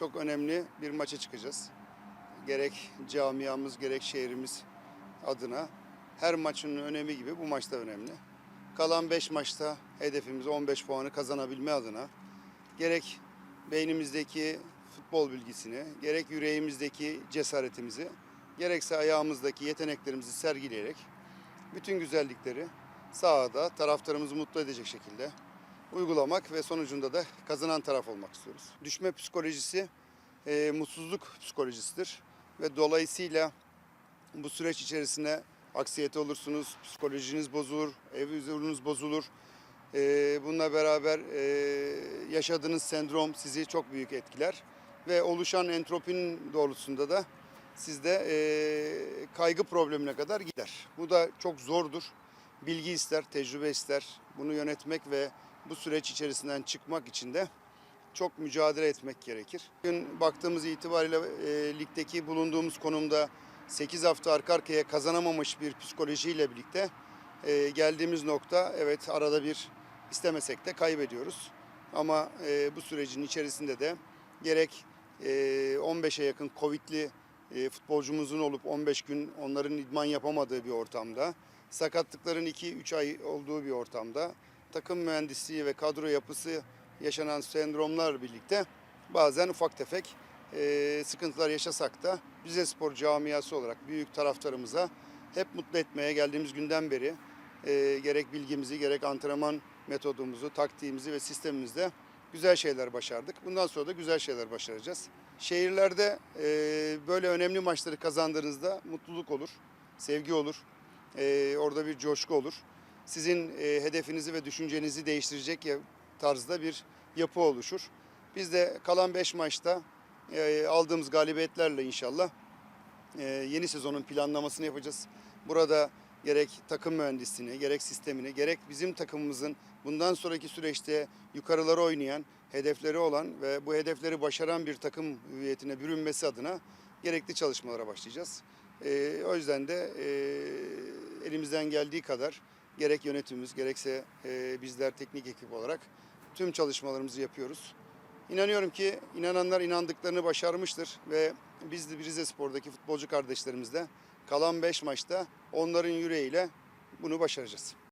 çok önemli bir maça çıkacağız. Gerek camiamız gerek şehrimiz adına her maçın önemi gibi bu maçta önemli. Kalan 5 maçta hedefimiz 15 puanı kazanabilme adına gerek beynimizdeki futbol bilgisini, gerek yüreğimizdeki cesaretimizi, gerekse ayağımızdaki yeteneklerimizi sergileyerek bütün güzellikleri sahada taraftarımızı mutlu edecek şekilde uygulamak ve sonucunda da kazanan taraf olmak istiyoruz. Düşme psikolojisi e, mutsuzluk psikolojisidir ve dolayısıyla bu süreç içerisinde aksiyete olursunuz, psikolojiniz bozulur, ev huzurunuz bozulur. E, bununla beraber e, yaşadığınız sendrom sizi çok büyük etkiler ve oluşan entropinin doğrultusunda da sizde e, kaygı problemine kadar gider. Bu da çok zordur. Bilgi ister, tecrübe ister. Bunu yönetmek ve bu süreç içerisinden çıkmak için de çok mücadele etmek gerekir. Bugün baktığımız itibariyle e, ligdeki bulunduğumuz konumda 8 hafta arka arkaya kazanamamış bir psikolojiyle birlikte e, geldiğimiz nokta evet arada bir istemesek de kaybediyoruz. Ama e, bu sürecin içerisinde de gerek e, 15'e yakın Covid'li e, futbolcumuzun olup 15 gün onların idman yapamadığı bir ortamda, sakatlıkların 2-3 ay olduğu bir ortamda, takım mühendisliği ve kadro yapısı yaşanan sendromlar birlikte bazen ufak tefek e, sıkıntılar yaşasak da Rize Spor camiası olarak büyük taraftarımıza hep mutlu etmeye geldiğimiz günden beri e, gerek bilgimizi gerek antrenman metodumuzu, taktiğimizi ve sistemimizde güzel şeyler başardık. Bundan sonra da güzel şeyler başaracağız. Şehirlerde e, böyle önemli maçları kazandığınızda mutluluk olur, sevgi olur, e, orada bir coşku olur. Sizin e, hedefinizi ve düşüncenizi değiştirecek tarzda bir yapı oluşur. Biz de kalan 5 maçta e, aldığımız galibiyetlerle inşallah e, yeni sezonun planlamasını yapacağız. Burada gerek takım mühendisliğini, gerek sistemini, gerek bizim takımımızın bundan sonraki süreçte yukarılara oynayan, hedefleri olan ve bu hedefleri başaran bir takım hüviyetine bürünmesi adına gerekli çalışmalara başlayacağız. E, o yüzden de e, elimizden geldiği kadar gerek yönetimimiz gerekse e, bizler teknik ekip olarak tüm çalışmalarımızı yapıyoruz. İnanıyorum ki inananlar inandıklarını başarmıştır ve biz de Rize Spor'daki futbolcu kardeşlerimizle kalan 5 maçta onların yüreğiyle bunu başaracağız.